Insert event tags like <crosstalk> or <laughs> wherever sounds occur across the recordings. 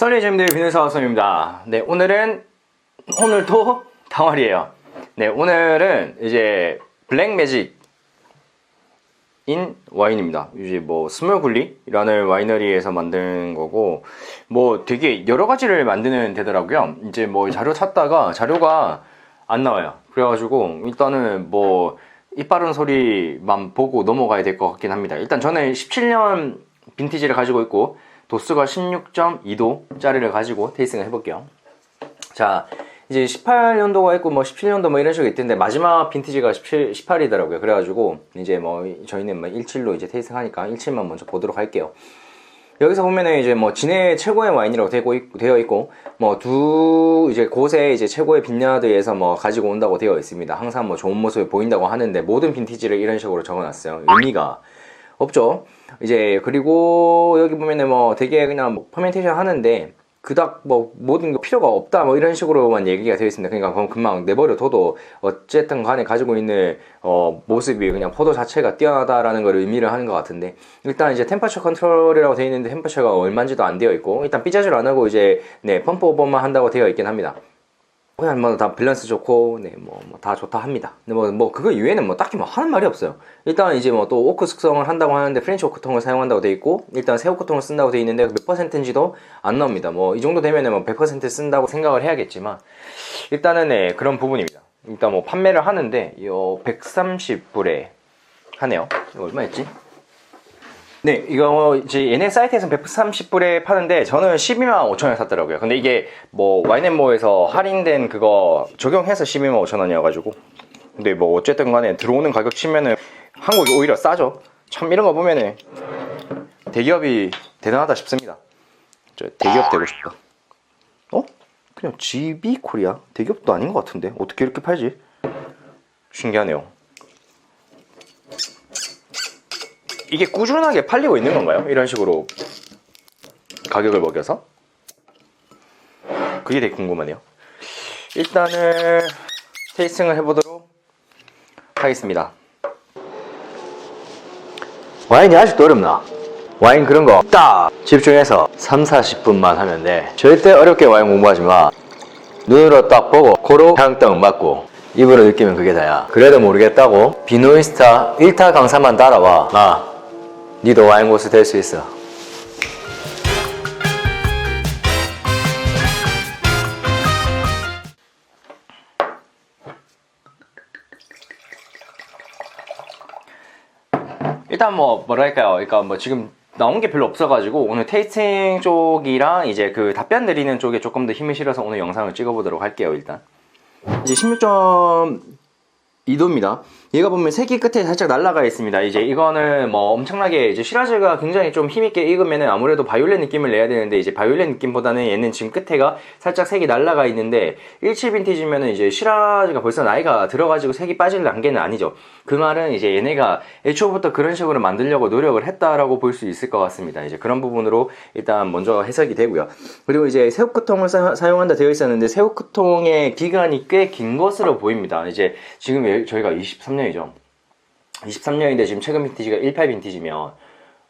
썰리잼들 비누사와선입니다. 네, 오늘은 오늘도 당월이에요. 네, 오늘은 이제 블랙 매직 인 와인입니다. 이제 뭐 스몰굴리라는 와이너리에서 만든 거고 뭐 되게 여러 가지를 만드는 데더라고요. 이제 뭐 자료 찾다가 자료가 안 나와요. 그래가지고 일단은 뭐 이 빠른 소리만 보고 넘어가야 될 것 같긴 합니다. 일단 저는 17년 빈티지를 가지고 있고 도수가 16.2도짜리를 가지고 테이스팅을 해볼게요. 자, 이제 18년도가 있고 뭐 17년도 뭐 이런 식으로 있던데 마지막 빈티지가 17, 18이더라고요. 그래가지고 이제 뭐 저희는 뭐 17로 이제 테이스팅 하니까 17만 먼저 보도록 할게요. 여기서 보면은 이제 뭐 진해 최고의 와인이라고 되어 있고 뭐 두 이제 곳에 이제 최고의 빈야드에서 뭐 가지고 온다고 되어 있습니다. 항상 뭐 좋은 모습을 보인다고 하는데 모든 빈티지를 이런 식으로 적어놨어요. 의미가 없죠. 이제 그리고 여기 보면은 뭐 되게 그냥 뭐 퍼멘테이션 하는데 그닥 뭐 모든 거 필요가 없다 뭐 이런 식으로만 얘기가 되어 있습니다. 그러니까 그럼 금방 내버려 둬도 어쨌든 간에 가지고 있는 어 모습이 그냥 포도 자체가 뛰어나다라는 걸 의미를 하는 것 같은데 일단 이제 템퍼처 컨트롤이라고 되어 있는데 템퍼처가 얼마인지도 안 되어 있고 일단 삐자질 안 하고 이제 네 펌프 오버만 한다고 되어 있긴 합니다. 그냥 뭐 다 밸런스 좋고 네뭐다 좋다 합니다. 근데 뭐 뭐 그거 이외에는 뭐 딱히 뭐 하는 말이 없어요. 일단 이제 뭐 또 오크 숙성을 한다고 하는데 프렌치 오크통을 사용한다고 돼 있고 일단 새 오크통을 쓴다고 돼 있는데 몇 퍼센트인지도 안 나옵니다. 뭐 이 정도 되면은 뭐 100% 쓴다고 생각을 해야겠지만 일단은 네 그런 부분입니다. 일단 뭐 판매를 하는데 요 130불에 하네요. 얼마였지? 네, 이거 이제 얘네 사이트에서 130불에 파는데 저는 12만 5천 원 샀더라고요. 근데 이게 뭐 와인앤모에서 할인된 그거 적용해서 12만 5천 원이어가지고. 근데 뭐 어쨌든 간에 들어오는 가격 치면은 한국이 오히려 싸죠. 참 이런 거 보면은 대기업이 대단하다 싶습니다. 저 대기업 되고 싶다. 어? 그냥 GB 코리아? 대기업도 아닌 것 같은데 어떻게 이렇게 팔지? 신기하네요. 이게 꾸준하게 팔리고 있는 건가요? 이런 식으로 가격을 먹여서? 그게 되게 궁금하네요. 일단은 테이스팅을 해보도록 하겠습니다. 와인이 아직도 어렵나? 와인 그런 거 딱 집중해서 3, 40분만 하면 돼. 절대 어렵게 와인 공부하지 마. 눈으로 딱 보고 코로 향떡 맡고 입으로 느끼면 그게 다야. 그래도 모르겠다고 비노이스타 1타 강사만 따라와. 나 니도 와인 고수 될 수 있어. 일단 뭐 뭐랄까요? 그러니까 뭐 지금 나온 게 별로 없어가지고 오늘 테이스팅 쪽이랑 이제 그 답변 드리는 쪽에 조금 더 힘이 실어서 오늘 영상을 찍어보도록 할게요. 일단 이제 16.2도입니다. 얘가 보면 색이 끝에 살짝 날라가 있습니다. 이제 이거는 뭐 엄청나게 이제 시라즈가 굉장히 좀 힘있게 익으면은 아무래도 바이올렛 느낌을 내야 되는데 이제 바이올렛 느낌보다는 얘는 지금 끝에가 살짝 색이 날라가 있는데 17 빈티지면은 이제 시라즈가 벌써 나이가 들어가지고 색이 빠질 단계는 아니죠. 그 말은 이제 얘네가 애초부터 그런 식으로 만들려고 노력을 했다라고 볼 수 있을 것 같습니다. 이제 그런 부분으로 일단 먼저 해석이 되고요. 그리고 이제 새우크통을 사, 용한다 되어 있었는데 새우크통의 기간이 꽤 긴 것으로 보입니다. 이제 지금 예- 저희가 23년이죠. 23년인데 지금 최근 빈티지가 18 빈티지면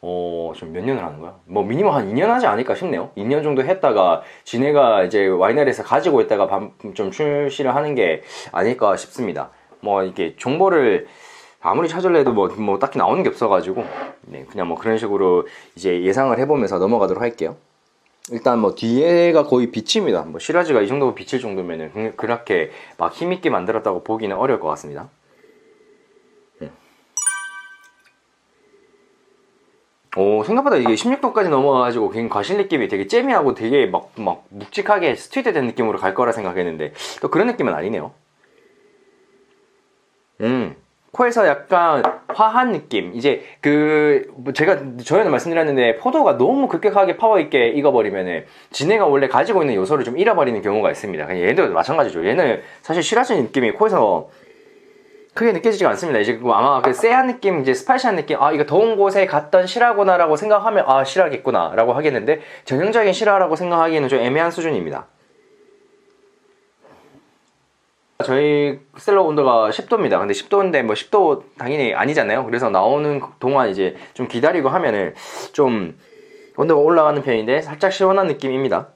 어, 좀몇 년을 하는 거야? 뭐 미니멈 한 2년 하지 않을까 싶네요. 2년 정도 했다가 지네가 이제 와이너리에서 가지고 있다가 밤- 좀 출시를 하는 게 아닐까 싶습니다. 뭐 이렇게 정보를 아무리 찾으려도 뭐, 뭐 딱히 나오는 게 없어가지고 네, 그냥 뭐 그런 식으로 이제 예상을 해보면서 넘어가도록 할게요. 일단 뭐 뒤에가 거의 빛입니다. 뭐 시라즈가 이 정도 빛일 정도면은 그- 그렇게 막 힘있게 만들었다고 보기는 어려울 것 같습니다. 오 생각보다 이게 16도까지 넘어가가지고 그냥 과실 느낌이 되게 잼미하고 되게 막, 막 묵직하게 스튜디오 된 느낌으로 갈 거라 생각했는데 또 그런 느낌은 아니네요 음 코에서 약간 화한 느낌 이제 그뭐 제가 전에도 말씀드렸는데 포도가 너무 급격하게 파워 있게 익어버리면은 진해가 원래 가지고 있는 요소를 좀 잃어버리는 경우가 있습니다 얘도 마찬가지죠 얘는 사실 시라즈 느낌이 코에서 크게 느껴지지가 않습니다. 이제 그 아마 그 쎄한 느낌, 이제 스파이시한 느낌, 아 이거 더운 곳에 갔던 실화구나라고 생각하면 아 실화겠구나라고 하겠는데 전형적인 실화라고 생각하기에는 좀 애매한 수준입니다. 저희 셀러 온도가 10도입니다. 근데 10도인데 뭐 10도 당연히 아니잖아요. 그래서 나오는 동안 이제 좀 기다리고 하면은 좀 온도가 올라가는 편인데 살짝 시원한 느낌입니다.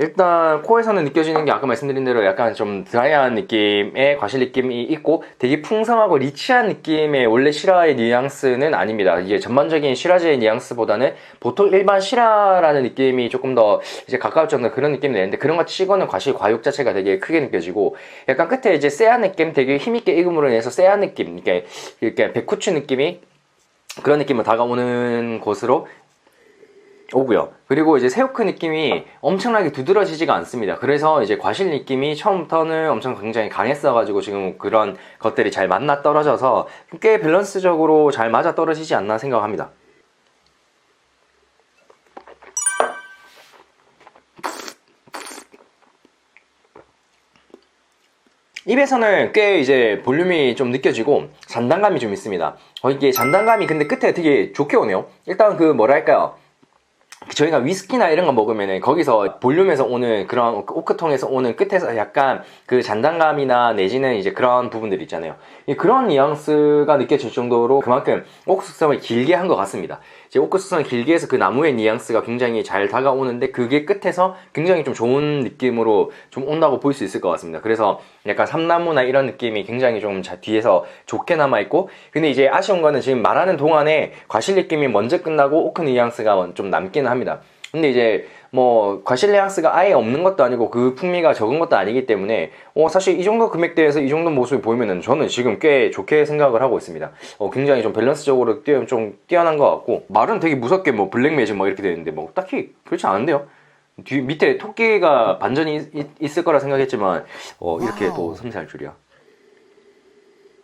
일단 코에서는 느껴지는 게 아까 말씀드린 대로 약간 좀 드라이한 느낌의 과실 느낌이 있고 되게 풍성하고 리치한 느낌의 원래 시라의 뉘앙스는 아닙니다. 이게 전반적인 시라즈의 뉘앙스보다는 보통 일반 시라라는 느낌이 조금 더 이제 가까울 정도 그런 느낌이 내는데 그런 거 치고는 과실 과육 자체가 되게 크게 느껴지고 약간 끝에 이제 쎄한 느낌 되게 힘있게 익음으로 인해서 쎄한 느낌 이렇게 이렇게 백후추 느낌이 그런 느낌으로 다가오는 곳으로 오고요. 그리고 이제 새우크 느낌이 엄청나게 두드러지지가 않습니다. 그래서 이제 과실 느낌이 처음부터는 엄청 굉장히 강했어가지고 지금 그런 것들이 잘 맞나 떨어져서 꽤 밸런스적으로 잘 맞아 떨어지지 않나 생각합니다. 입에서는 꽤 이제 볼륨이 좀 느껴지고 잔단감이 좀 있습니다. 어, 이게 잔단감이 근데 끝에 되게 좋게 오네요. 일단 그 뭐랄까요. 저희가 위스키나 이런 거 먹으면 거기서 볼륨에서 오는 그런 오크통에서 오는 끝에서 약간 그 잔단감이나 내지는 이제 그런 부분들 있잖아요. 그런 뉘앙스가 느껴질 정도로 그만큼 오크숙성을 길게 한 것 같습니다. 이제 오크숙성을 길게 해서 그 나무의 뉘앙스가 굉장히 잘 다가오는데 그게 끝에서 굉장히 좀 좋은 느낌으로 좀 온다고 볼 수 있을 것 같습니다. 그래서 약간 삼나무나 이런 느낌이 굉장히 좀 뒤에서 좋게 남아있고 근데 이제 아쉬운 거는 지금 말하는 동안에 과실 느낌이 먼저 끝나고 오크 뉘앙스가 좀 남기는 합니다. 근데 이제 뭐 과실 뉘앙스가 아예 없는 것도 아니고 그 풍미가 적은 것도 아니기 때문에 어 사실 이 정도 금액대에서 이 정도 모습을 보이면은 저는 지금 꽤 좋게 생각을 하고 있습니다. 어 굉장히 좀 밸런스적으로 뛰어 좀 뛰어난 것 같고 말은 되게 무섭게 뭐 블랙 매직 뭐 이렇게 되는데 뭐 딱히 그렇지 않은데요. 뒤 밑에 토끼가 반전이 있, 있을 거라 생각했지만 어 이렇게 또 섬세할 줄이야.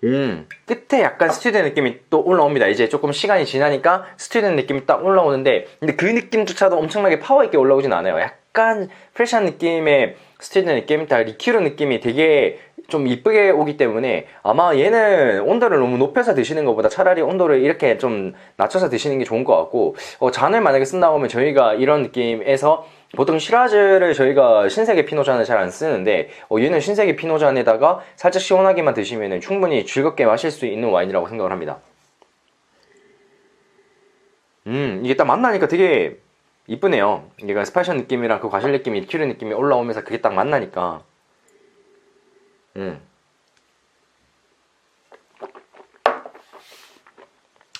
음, 끝에 약간 스튜디오 느낌이 또 올라옵니다. 이제 조금 시간이 지나니까 스튜디오 느낌이 딱 올라오는데, 근데 그 느낌조차도 엄청나게 파워 있게 올라오진 않아요. 약간 프레시한 느낌의 스튜디오 느낌, 다 리큐르 느낌이 되게 좀 이쁘게 오기 때문에 아마 얘는 온도를 너무 높여서 드시는 것보다 차라리 온도를 이렇게 좀 낮춰서 드시는 게 좋은 것 같고, 어, 잔을 만약에 쓴다고 하면 저희가 이런 느낌에서 보통 시라즈를 저희가 신세계 피노잔을 잘 안 쓰는데 어, 얘는 신세계 피노잔에다가 살짝 시원하게만 드시면 충분히 즐겁게 마실 수 있는 와인이라고 생각을 합니다. 음 이게 딱 만나니까 되게 이쁘네요. 얘가 스파이션 느낌이랑 그 과실 느낌이 리큐르 느낌이 올라오면서 그게 딱 만나니까 음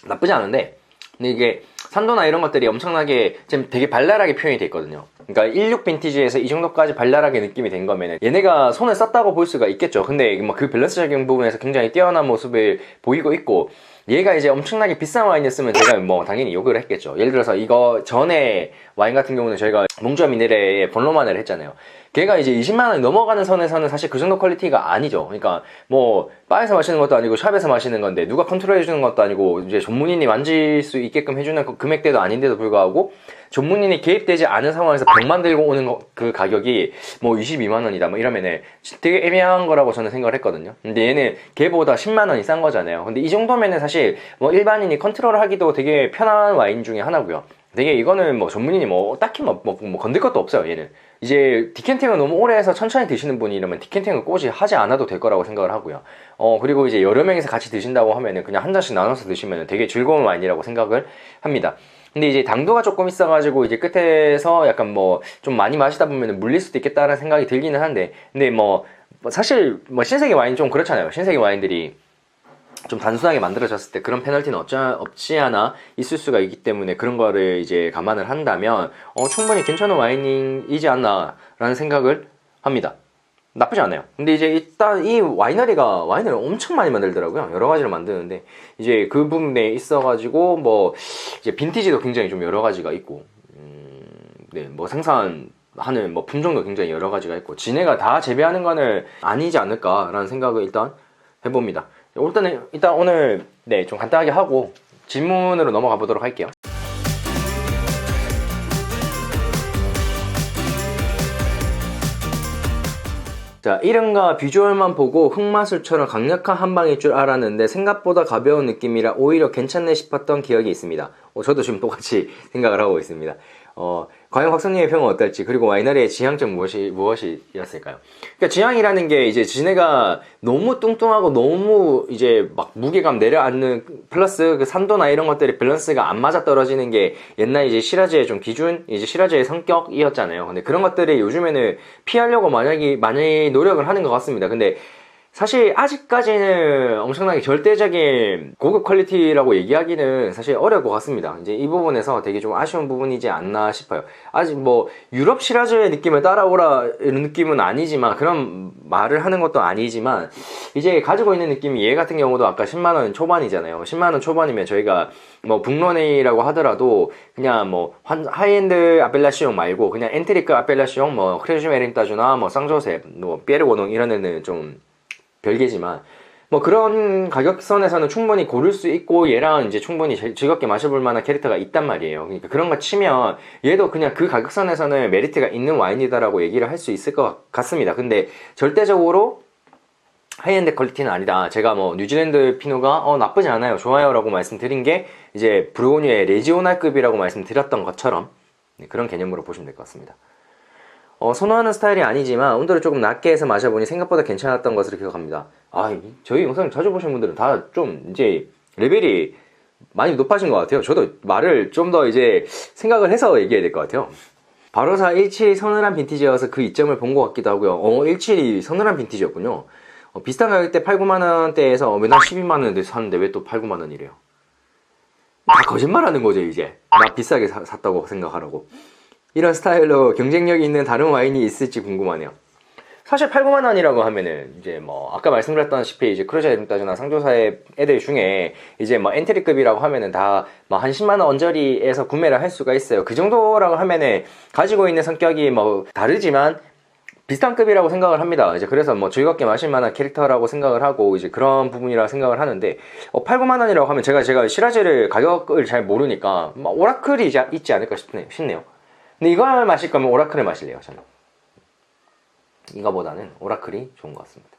나쁘지 않은데 근데 이게 산도나 이런 것들이 엄청나게 지금 되게 발랄하게 표현이 돼 있거든요. 그러니까 16 빈티지에서 이 정도까지 발랄하게 느낌이 된 거면은 얘네가 손을 썼다고 볼 수가 있겠죠. 근데 뭐그 밸런스적인 부분에서 굉장히 뛰어난 모습을 보이고 있고 얘가 이제 엄청나게 비싼 와인이었으면 제가 뭐 당연히 욕을 했겠죠. 예를 들어서 이거 전에 와인 같은 경우는 저희가 몽주와 미네레의 본로만을 했잖아요. 걔가 이제 20만 원 넘어가는 선에서는 사실 그 정도 퀄리티가 아니죠. 그러니까 뭐 바에서 마시는 것도 아니고 샵에서 마시는 건데 누가 컨트롤 해 주는 것도 아니고 이제 전문인이 만질 수 있게끔 해주는 그 금액대도 아닌데도 불구하고 전문인이 개입되지 않은 상황에서 100만 들고 오는 거, 그 가격이 뭐 22만 원이다 뭐 이러면은 되게 애매한 거라고 저는 생각을 했거든요. 근데 얘는 걔보다 10만 원이 싼 거잖아요. 근데 이 정도면은 사실 뭐 일반인이 컨트롤 하기도 되게 편한 와인 중에 하나고요. 되게 이거는 뭐 전문인이 뭐 딱히 뭐, 뭐, 뭐 건들 것도 없어요 얘는. 이제 디켄팅을 너무 오래 해서 천천히 드시는 분이 이러면 디켄팅을 꼬지 하지 않아도 될 거라고 생각을 하고요. 어 그리고 이제 여러 명이서 같이 드신다고 하면은 그냥 한 잔씩 나눠서 드시면 되게 즐거운 와인이라고 생각을 합니다. 근데 이제 당도가 조금 있어가지고 이제 끝에서 약간 뭐 좀 많이 마시다 보면 물릴 수도 있겠다라는 생각이 들기는 한데 근데 뭐, 뭐 사실 뭐 신세계 와인 좀 그렇잖아요. 신세계 와인들이 좀 단순하게 만들어졌을 때 그런 페널티는 어쩌, 없지 않아 있을 수가 있기 때문에 그런 거를 이제 감안을 한다면 어, 충분히 괜찮은 와인이지 않나라는 생각을 합니다. 나쁘지 않아요. 근데 이제 일단 이 와이너리가 와인을 엄청 많이 만들더라고요. 여러 가지를 만드는데 이제 그 부분에 있어가지고 뭐 이제 빈티지도 굉장히 좀 여러 가지가 있고, 음, 네, 뭐 생산 하는 뭐 품종도 굉장히 여러 가지가 있고, 지네가 다 재배하는 거는 아니지 않을까라는 생각을 일단 해봅니다. 일단은 일단 오늘 네 좀 간단하게 하고 질문으로 넘어가 보도록 할게요. 자, 이름과 비주얼만 보고 흑마술처럼 강력한 한방일 줄 알았는데 생각보다 가벼운 느낌이라 오히려 괜찮네 싶었던 기억이 있습니다. 어, 저도 지금 똑같이 <laughs> 생각을 하고 있습니다. 어, 과연 확성님의 평은 어떨지 그리고 와이너리의 지향점 무엇이 무엇이었을까요? 그러니까 지향이라는 게 이제 지네가 너무 뚱뚱하고 너무 이제 막 무게감 내려앉는 플러스 그 산도나 이런 것들이 밸런스가 안 맞아 떨어지는 게 옛날 이제 시라즈의 좀 기준 이제 시라즈의 성격이었잖아요. 근데 그런 것들이 요즘에는 피하려고 만약에 많이 노력을 하는 것 같습니다. 근데 사실 아직까지는 엄청나게 절대적인 고급 퀄리티라고 얘기하기는 사실 어려울 것 같습니다. 이제 이 부분에서 되게 좀 아쉬운 부분이지 않나 싶어요. 아직 뭐 유럽 시라즈의 느낌을 따라오라 이런 느낌은 아니지만 그런 말을 하는 것도 아니지만 이제 가지고 있는 느낌이 얘 같은 경우도 아까 10만 원 초반이잖아요. 10만 원 초반이면 저희가 뭐 북런웨이라고 하더라도 그냥 뭐 환- 하이엔드 아펠라시용 말고 그냥 엔트리크 아펠라시용 뭐 크레주 메린따주나 뭐 쌍조셉 뭐 피에르고농 이런 애는 좀 별개지만 뭐 그런 가격선에서는 충분히 고를 수 있고 얘랑 이제 충분히 즐- 즐겁게 마셔볼 만한 캐릭터가 있단 말이에요. 그러니까 그런 거 치면 얘도 그냥 그 가격선에서는 메리트가 있는 와인이다라고 얘기를 할 수 있을 것 같습니다. 근데 절대적으로 하이엔드 퀄리티는 아니다. 제가 뭐 뉴질랜드 피노가 어 나쁘지 않아요. 좋아요 라고 말씀드린 게 이제 브루오니의 레지오나급이라고 말씀드렸던 것처럼 네, 그런 개념으로 보시면 될 것 같습니다. 어, 선호하는 스타일이 아니지만 온도를 조금 낮게 해서 마셔보니 생각보다 괜찮았던 것으로 기억합니다. 아, 이- 저희 영상 자주 보시는 분들은 다 좀 이제 레벨이 많이 높아진 것 같아요. 저도 말을 좀 더 이제 생각을 해서 얘기해야 될 것 같아요. 바로사 17이 서늘한 빈티지여서 그 이점을 본 것 같기도 하고요. 어, 17이 서늘한 빈티지였군요. 어, 비슷한 가격대 8, 9만 원대에서 맨날 12만 원대 샀는데 왜 또 8, 9만 원이래요? 다 거짓말 하는 거죠, 이제. 나 비싸게 사- 샀다고 생각하라고. 이런 스타일로 경쟁력이 있는 다른 와인이 있을지 궁금하네요. 사실 8, 9만 원이라고 하면은 이제 뭐 아까 말씀드렸다시피 이제 크루저 이름따주나 상조사의 애들 중에 이제 뭐 엔트리급이라고 하면은 다 뭐 한 10만 원 언저리에서 구매를 할 수가 있어요. 그 정도라고 하면은 가지고 있는 성격이 뭐 다르지만 비슷한 급이라고 생각을 합니다. 이제 그래서 뭐 즐겁게 마실 만한 캐릭터라고 생각을 하고 이제 그런 부분이라고 생각을 하는데 어, 8, 9만 원이라고 하면 제가 제가 시라즈를 가격을 잘 모르니까 뭐 오라클이 있지 않을까 싶네요. 근데 이걸 마실 거면 오라클을 마실래요, 저는. 이거보다는 오라클이 좋은 것 같습니다.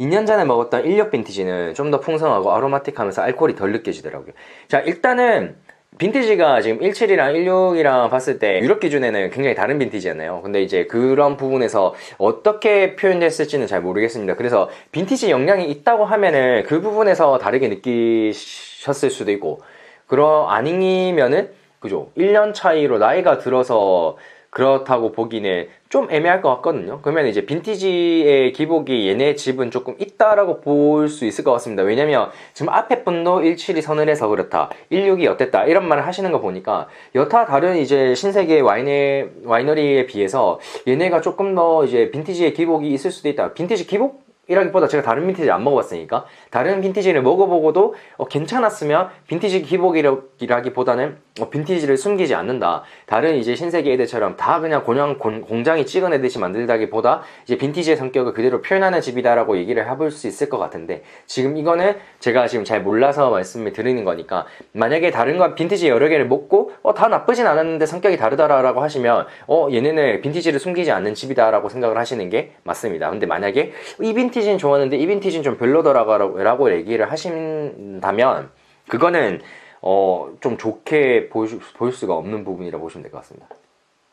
2년 전에 먹었던 16 빈티지는 좀 더 풍성하고 아로마틱하면서 알코올이 덜 느껴지더라고요. 자, 일단은 빈티지가 지금 17이랑 16이랑 봤을 때 유럽 기준에는 굉장히 다른 빈티지잖아요. 근데 이제 그런 부분에서 어떻게 표현됐을지는 잘 모르겠습니다. 그래서 빈티지 영향이 있다고 하면은 그 부분에서 다르게 느끼셨을 수도 있고, 그러 아니면은 그죠? 1년 차이로 나이가 들어서 그렇다고 보기는 좀 애매할 것 같거든요. 그러면 이제 빈티지의 기복이 얘네 집은 조금 있다라고 볼 수 있을 것 같습니다. 왜냐면 지금 앞에 분도 17이 서늘해서 그렇다, 16이 어땠다 이런 말을 하시는 거 보니까 여타 다른 이제 신세계 와인의 와이너리에 비해서 얘네가 조금 더 이제 빈티지의 기복이 있을 수도 있다. 빈티지 기복? 이라기보다 제가 다른 빈티지 안 먹어봤으니까 다른 빈티지를 먹어보고도 어, 괜찮았으면 빈티지 기복이라기보다는 어, 빈티지를 숨기지 않는다. 다른 이제 신세계 애들처럼 다 그냥 그냥 곤- 공장이 찍어내듯이 만들다기보다 이제 빈티지의 성격을 그대로 표현하는 집이다라고 얘기를 해볼 수 있을 것 같은데 지금 이거는 제가 지금 잘 몰라서 말씀을 드리는 거니까 만약에 다른 거 빈티지 여러 개를 먹고 어, 다 나쁘진 않았는데 성격이 다르다라고 하시면 어 얘네는 빈티지를 숨기지 않는 집이다라고 생각을 하시는 게 맞습니다. 근데 만약에 이 빈티지 는 좋았는데 이 빈티지는 좀 별로더라고 라고 얘기를 하신다면 그거는 어, 좀 좋게 볼, 수- 볼 수가 없는 부분이라 보시면 될 것 같습니다.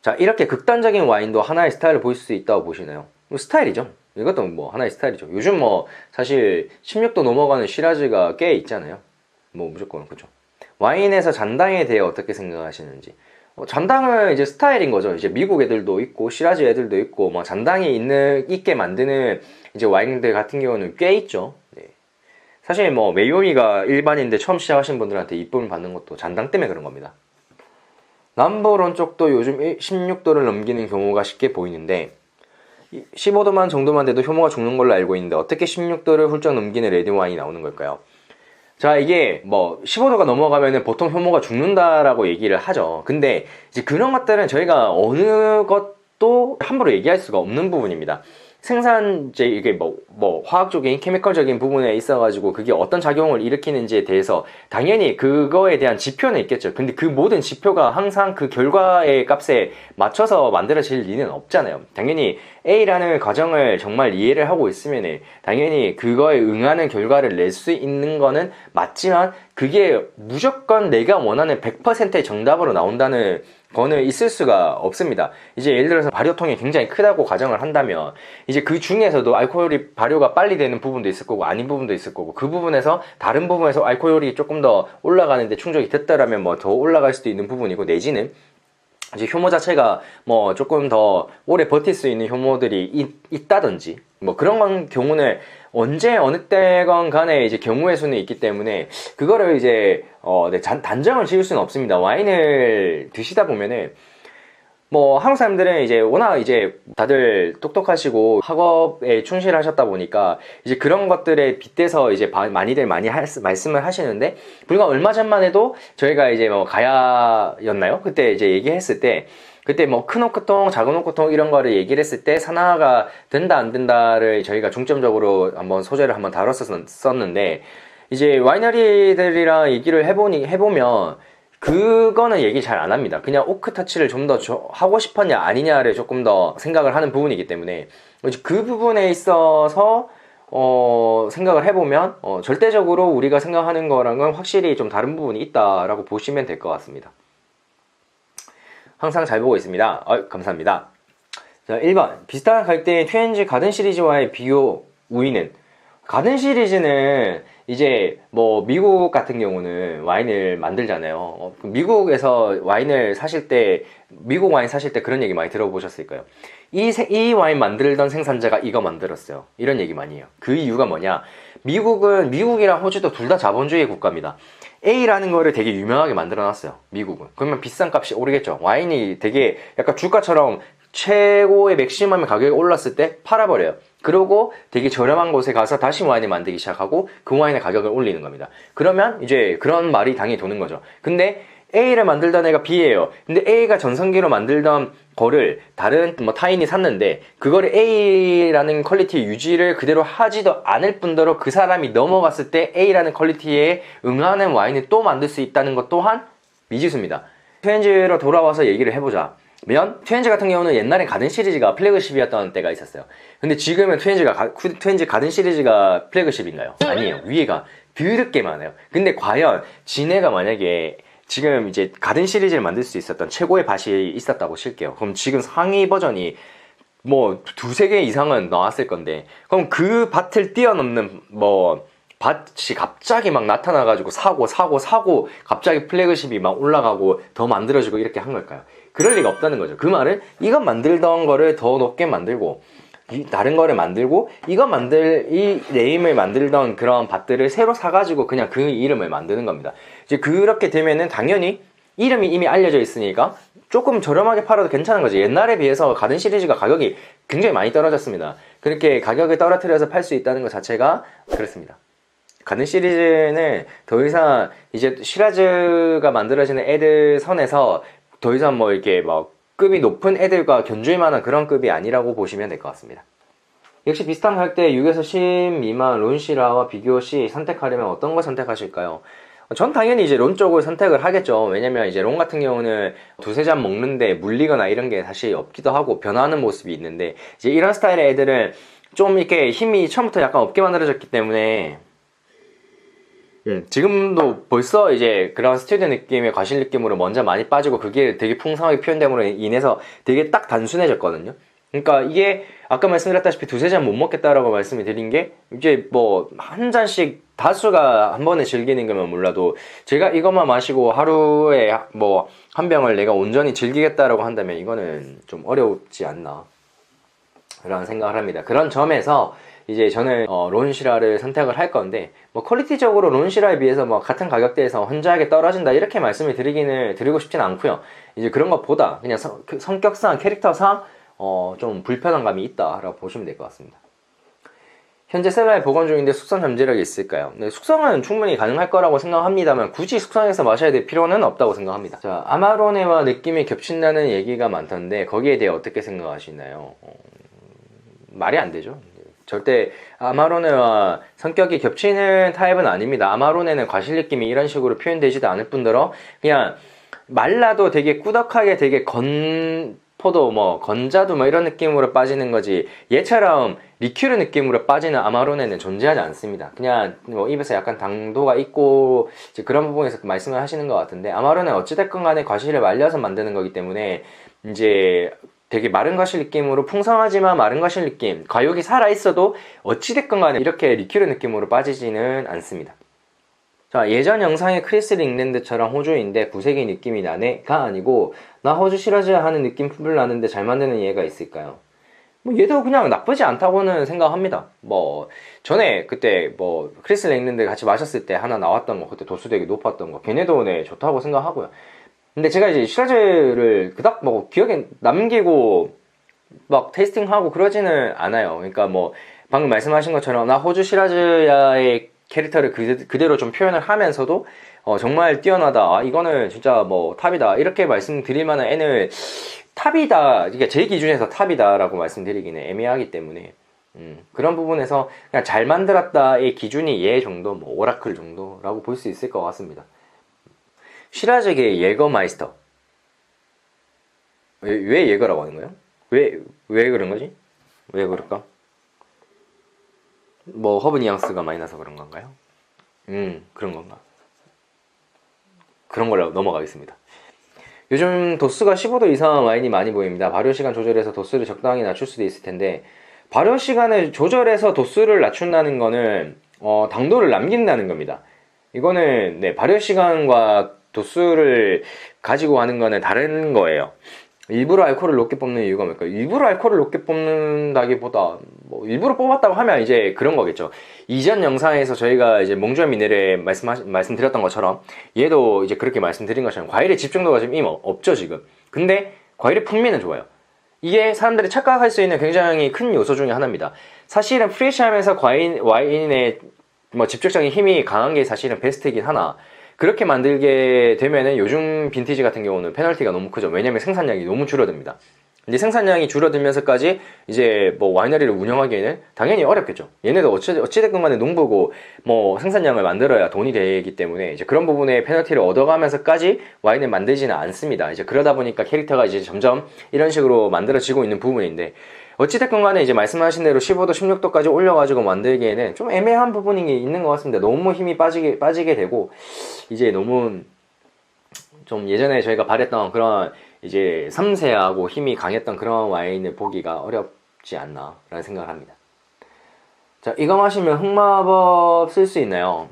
자, 이렇게 극단적인 와인도 하나의 스타일을 보일 수 있다고 보시나요? 뭐 스타일이죠. 이것도 뭐 하나의 스타일이죠. 요즘 뭐 사실 16도 넘어가는 시라즈가 꽤 있잖아요. 뭐 무조건 그죠. 와인에서 잔당에 대해 어떻게 생각하시는지. 어, 잔당은 이제 스타일인 거죠. 이제 미국 애들도 있고 시라즈 애들도 있고 뭐 잔당이 있는 있게 만드는 이제 와인들 같은 경우는 꽤 있죠. 네. 사실 뭐 메이오미가 일반인데 처음 시작하신 분들한테 이쁨을 받는 것도 잔당 때문에 그런 겁니다. 남보론 쪽도 요즘 16도를 넘기는 경우가 쉽게 보이는데 15도만 정도만 돼도 효모가 죽는 걸로 알고 있는데 어떻게 16도를 훌쩍 넘기는 레드 와인이 나오는 걸까요? 자, 이게 뭐 15도가 넘어가면은 보통 효모가 죽는다라고 얘기를 하죠. 근데 이제 그런 것들은 저희가 어느 것도 함부로 얘기할 수가 없는 부분입니다. 생산제 이게 뭐, 뭐 화학적인 케미컬적인 부분에 있어 가지고 그게 어떤 작용을 일으키는지에 대해서 당연히 그거에 대한 지표는 있겠죠. 근데 그 모든 지표가 항상 그 결과의 값에 맞춰서 만들어질 리는 없잖아요. 당연히 A라는 과정을 정말 이해를 하고 있으면 당연히 그거에 응하는 결과를 낼 수 있는 거는 맞지만 그게 무조건 내가 원하는 100%의 정답으로 나온다는 거는 있을 수가 없습니다. 이제 예를 들어서 발효통이 굉장히 크다고 가정을 한다면 이제 그 중에서도 알코올이 발효가 빨리 되는 부분도 있을 거고 아닌 부분도 있을 거고 그 부분에서 다른 부분에서 알코올이 조금 더 올라가는데 충족이 됐다라면 뭐 더 올라갈 수도 있는 부분이고 내지는 이제 효모 자체가 뭐 조금 더 오래 버틸 수 있는 효모들이 있, 있다든지 뭐 그런 건 경우는 언제 어느 때건 간에 이제 경우의 수는 있기 때문에 그거를 이제 어, 네, 잔- 단정을 지을 수는 없습니다. 와인을 드시다 보면은 뭐 한국 사람들은 이제 워낙 이제 다들 똑똑하시고 학업에 충실하셨다 보니까 이제 그런 것들에 빗대서 이제 바- 많이들 많이 할- 말씀을 하시는데 불과 얼마 전만 해도 저희가 이제 뭐 가야였나요? 그때 이제 얘기했을 때 그때 뭐큰 오크통, 작은 오크통 이런 거를 얘기를 했을 때 산화가 된다 안 된다를 저희가 중점적으로 한번 소재를 한번 다뤘었는데 이제 와이너리들이랑 얘기를 해보니 해보면 그거는 얘기 잘 안 합니다. 그냥 오크 터치를 좀 더 하고 싶었냐 아니냐를 조금 더 생각을 하는 부분이기 때문에 그 부분에 있어서 어, 생각을 해보면 어, 절대적으로 우리가 생각하는 거랑은 확실히 좀 다른 부분이 있다라고 보시면 될 것 같습니다. 항상 잘 보고 있습니다. 어, 감사합니다. 자, 1번. 비슷한 갈대의 트엔지 가든 시리즈와의 비교 우위는 가든 시리즈는 이제 뭐 미국 같은 경우는 와인을 만들잖아요. 어, 그 미국에서 와인을 사실 때 미국 와인 사실 때 그런 얘기 많이 들어보셨을 거예요. 이, 세- 이 와인 만들던 생산자가 이거 만들었어요. 이런 얘기 많이 해요. 그 이유가 뭐냐? 미국은 미국이랑 호주도 둘 다 자본주의 국가입니다. A라는 거를 되게 유명하게 만들어 놨어요. 미국은. 그러면 비싼 값이 오르겠죠. 와인이 되게 약간 주가처럼 최고의 맥시멈의 가격이 올랐을 때 팔아버려요. 그러고 되게 저렴한 곳에 가서 다시 와인을 만들기 시작하고 그 와인의 가격을 올리는 겁니다. 그러면 이제 그런 말이 당연히 도는 거죠. 근데 A를 만들던 애가 B예요. 근데 A가 전성기로 만들던 거를 다른 뭐 타인이 샀는데 그거를 A라는 퀄리티 유지를 그대로 하지도 않을 뿐더러 그 사람이 넘어갔을 때 A라는 퀄리티에 응하는 와인을 또 만들 수 있다는 것 또한 미지수입니다. 트렌즈로 돌아와서 얘기를 해보자. 면 트렌즈 같은 경우는 옛날에 가든 시리즈가 플래그십이었던 때가 있었어요. 근데 지금은 트렌즈가 가, 쿠- 트렌즈 가든 시리즈가 플래그십인가요? 아니에요. 위에가 드럽게 많아요. 근데 과연 진해가 만약에 지금 이제 가든 시리즈를 만들 수 있었던 최고의 밭이 있었다고 칠게요. 그럼 지금 상위 버전이 뭐 두세 개 이상은 나왔을 건데 그럼 그 밭을 뛰어넘는 뭐 밭이 갑자기 막 나타나가지고 사고 사고 사고 갑자기 플래그십이 막 올라가고 더 만들어지고 이렇게 한 걸까요? 그럴 리가 없다는 거죠. 그 말은 이것 만들던 거를 더 높게 만들고 이 다른 거를 만들고 이거 만들 이 네임을 만들던 그런 밭들을 새로 사가지고 그냥 그 이름을 만드는 겁니다. 이제 그렇게 되면은 당연히 이름이 이미 알려져 있으니까 조금 저렴하게 팔아도 괜찮은 거지. 옛날에 비해서 가든 시리즈가 가격이 굉장히 많이 떨어졌습니다. 그렇게 가격을 떨어뜨려서 팔 수 있다는 것 자체가 그렇습니다. 가든 시리즈는 더 이상 이제 시라즈가 만들어지는 애들 선에서 더 이상 뭐 이렇게 뭐 급이 높은 애들과 견줄 만한 그런 급이 아니라고 보시면 될 것 같습니다. 역시 비슷한 갈대 6에서 10 미만 론시라와 비교 시 선택하려면 어떤 걸 선택하실까요? 전 당연히 이제 론 쪽을 선택을 하겠죠. 왜냐면 이제 론 같은 경우는 두세 잔 먹는데 물리거나 이런 게 사실 없기도 하고 변하는 모습이 있는데 이제 이런 스타일의 애들은 좀 이렇게 힘이 처음부터 약간 없게 만들어졌기 때문에 음, 지금도 벌써 이제 그런 스튜디오 느낌의 과실 느낌으로 먼저 많이 빠지고 그게 되게 풍성하게 표현됨으로 인해서 되게 딱 단순해졌거든요. 그러니까 이게 아까 말씀드렸다시피 두세 잔 못 먹겠다라고 말씀을 드린 게 이제 뭐 한 잔씩 다수가 한 번에 즐기는 거면 몰라도 제가 이것만 마시고 하루에 뭐 한 병을 내가 온전히 즐기겠다라고 한다면 이거는 좀 어렵지 않나 라는 생각을 합니다. 그런 점에서 이제 저는 어, 론시라를 선택을 할 건데 뭐 퀄리티적으로 론시라에 비해서 뭐 같은 가격대에서 혼자하게 떨어진다 이렇게 말씀을 드리기는 드리고 싶진 않고요. 이제 그런 것보다 그냥 성, 그 성격상 캐릭터상 어, 좀 불편한 감이 있다라고 보시면 될 것 같습니다. 현재 셀러에 보관 중인데 숙성 잠재력이 있을까요? 네, 숙성은 충분히 가능할 거라고 생각합니다만 굳이 숙성해서 마셔야 될 필요는 없다고 생각합니다. 자, 아마로네와 느낌이 겹친다는 얘기가 많던데 거기에 대해 어떻게 생각하시나요? 어, 말이 안 되죠. 절대 아마로네와 성격이 겹치는 타입은 아닙니다. 아마로네는 과실 느낌이 이런 식으로 표현되지도 않을 뿐더러 그냥 말라도 되게 꾸덕하게 되게 건 포도 뭐 건자두 뭐 이런 느낌으로 빠지는 거지 얘처럼 리큐르 느낌으로 빠지는 아마로네는 존재하지 않습니다. 그냥 뭐 입에서 약간 당도가 있고 그런 부분에서 말씀을 하시는 것 같은데 아마로네 어찌됐건 간에 과실을 말려서 만드는 거기 때문에 이제 되게 마른 과실 느낌으로 풍성하지만 마른 과실 느낌 과육이 살아 있어도 어찌됐건 간에 이렇게 리큐르 느낌으로 빠지지는 않습니다. 자, 예전 영상의 크리스 링랜드처럼 호주인데 구색이 느낌이 나네가 아니고 나 호주 싫어져야 하는 느낌 풀 나는데 잘 만드는 얘가 있을까요? 뭐 얘도 그냥 나쁘지 않다고는 생각합니다. 뭐 전에 그때 뭐 크리스 랭랜드 같이 마셨을 때 하나 나왔던 거 그때 도수 되게 높았던 거 걔네도 네 좋다고 생각하고요. 근데 제가 이제 시라즈를 그닥 뭐 기억에 남기고 막 테이스팅하고 그러지는 않아요. 그러니까 뭐 방금 말씀하신 것처럼 나 호주 시라즈야의 캐릭터를 그대- 그대로 좀 표현을 하면서도 어, 정말 뛰어나다. 아, 이거는 진짜 뭐 탑이다. 이렇게 말씀드릴 만한 애는 탑이다. 이게 제 기준에서 탑이다라고 말씀드리기는 애매하기 때문에 음, 그런 부분에서 그냥 잘 만들었다의 기준이 얘 정도, 뭐 오라클 정도라고 볼 수 있을 것 같습니다. 시라즈의 예거마이스터. 왜, 왜 예거라고 하는 거예요? 왜, 왜 그런 거지? 왜 그럴까? 뭐 허브 뉘앙스가 많이 나서 그런 건가요? 음 그런 건가? 그런 걸로 넘어가겠습니다. 요즘 도수가 15도 이상 와인이 많이 보입니다. 발효 시간 조절해서 도수를 적당히 낮출 수도 있을 텐데 발효 시간을 조절해서 도수를 낮춘다는 거는 어, 당도를 남긴다는 겁니다. 이거는 네, 발효 시간과 도수를 가지고 하는 거는 다른 거예요. 일부러 알코올을 높게 뽑는 이유가 뭘까요? 일부러 알코올을 높게 뽑는다기보다 뭐 일부러 뽑았다고 하면 이제 그런 거겠죠. 이전 영상에서 저희가 이제 몽주한 미네를 말씀 말씀드렸던 것처럼 얘도 이제 그렇게 말씀드린 것처럼 과일의 집중도가 지금 임 없죠 지금. 근데 과일의 풍미는 좋아요. 이게 사람들이 착각할 수 있는 굉장히 큰 요소 중에 하나입니다. 사실은 프레시하면서 과인 와인의 뭐 직접적인 힘이 강한 게 사실은 베스트이긴 하나 그렇게 만들게 되면은 요즘 빈티지 같은 경우는 페널티가 너무 크죠. 왜냐면 생산량이 너무 줄어듭니다. 근데 생산량이 줄어들면서까지 이제 뭐 와이너리를 운영하기에는 당연히 어렵겠죠. 얘네도 어찌, 어찌됐건 간에 농부고 뭐 생산량을 만들어야 돈이 되기 때문에 이제 그런 부분에 페널티를 얻어가면서까지 와인을 만들지는 않습니다. 이제 그러다 보니까 캐릭터가 이제 점점 이런 식으로 만들어지고 있는 부분인데 어찌됐건 간에 이제 말씀하신 대로 15도, 16도까지 올려가지고 만들기에는 좀 애매한 부분이 있는 것 같습니다. 너무 힘이 빠지게, 빠지게 되고, 이제 너무 좀 예전에 저희가 바랬던 그런 이제 섬세하고 힘이 강했던 그런 와인을 보기가 어렵지 않나라는 생각을 합니다. 자, 이거 마시면 흑마법 쓸 수 있나요?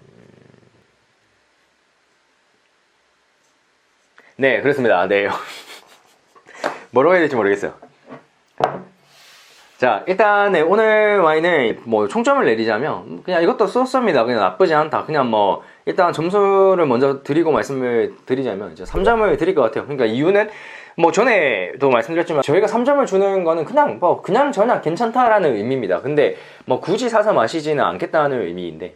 네, 그렇습니다. 네. <laughs> 뭐라고 해야 될지 모르겠어요. 자, 일단 네, 오늘 와인을 뭐 총점을 내리자면 그냥 이것도 쏘습니다. 그냥 나쁘지 않다. 그냥 뭐 일단 점수를 먼저 드리고 말씀을 드리자면 이제 3점을 드릴 것 같아요. 그러니까 이유는 뭐 전에도 말씀드렸지만 저희가 3점을 주는 거는 그냥 뭐 그냥 저냥 괜찮다라는 의미입니다. 근데 뭐 굳이 사서 마시지는 않겠다는 의미인데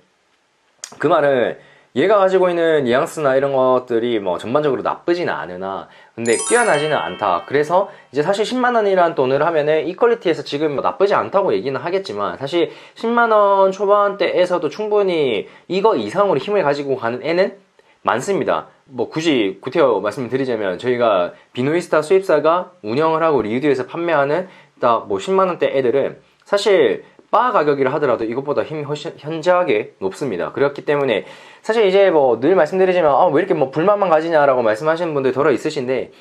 그 말은 얘가 가지고 있는 뉘앙스나 이런 것들이 뭐 전반적으로 나쁘지는 않으나 근데 뛰어나지는 않다. 그래서 이제 사실 10만 원이란 돈을 하면은 이 퀄리티에서 지금 뭐 나쁘지 않다고 얘기는 하겠지만 사실 10만 원 초반대에서도 충분히 이거 이상으로 힘을 가지고 가는 애는 많습니다. 뭐 굳이 구태여 말씀을 드리자면 저희가 비노이스타 수입사가 운영을 하고 리뷰에서 판매하는 딱 뭐 10만 원대 애들은 사실 바 가격이라 하더라도 이것보다 힘이 훨씬 현저하게 높습니다. 그렇기 때문에 사실 이제 뭐 늘 말씀드리지만 아, 왜 이렇게 뭐 불만만 가지냐라고 말씀하시는 분들 더러 있으신데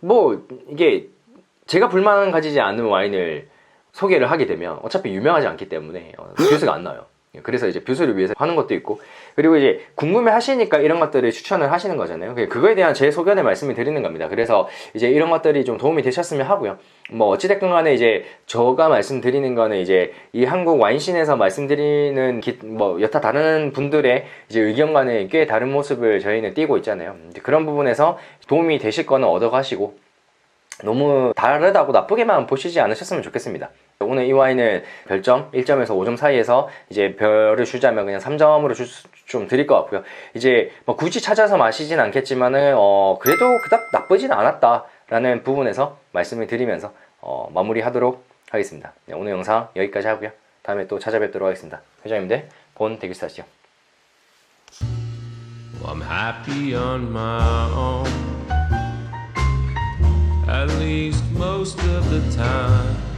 뭐 이게 제가 불만 가지지 않는 와인을 소개를 하게 되면 어차피 유명하지 않기 때문에 어, <gasps> 뷰스가 안 나요. 그래서 이제 뷰스를 위해서 하는 것도 있고 그리고 이제 궁금해 하시니까 이런 것들을 추천을 하시는 거잖아요. 그거에 대한 제 소견을 말씀을 드리는 겁니다. 그래서 이제 이런 것들이 좀 도움이 되셨으면 하고요. 뭐 어찌됐건 간에 이제 저가 말씀드리는 거는 이제 이 한국 와인씬에서 말씀드리는 기- 뭐 여타 다른 분들의 이제 의견과는 꽤 다른 모습을 저희는 띄고 있잖아요. 그런 부분에서 도움이 되실 거는 얻어가시고 너무 다르다고 나쁘게만 보시지 않으셨으면 좋겠습니다. 오늘 이 와인은 별점 1점에서 5점 사이에서 이제 별을 주자면 그냥 3점으로 좀 드릴 것 같고요. 이제 뭐 굳이 찾아서 마시진 않겠지만은 어 그래도 그닥 나쁘진 않았다라는 부분에서 말씀을 드리면서 어 마무리하도록 하겠습니다. 네, 오늘 영상 여기까지 하고요. 다음에 또 찾아뵙도록 하겠습니다. 회장님들 본 대규스타시죠. Well, at least most of the time.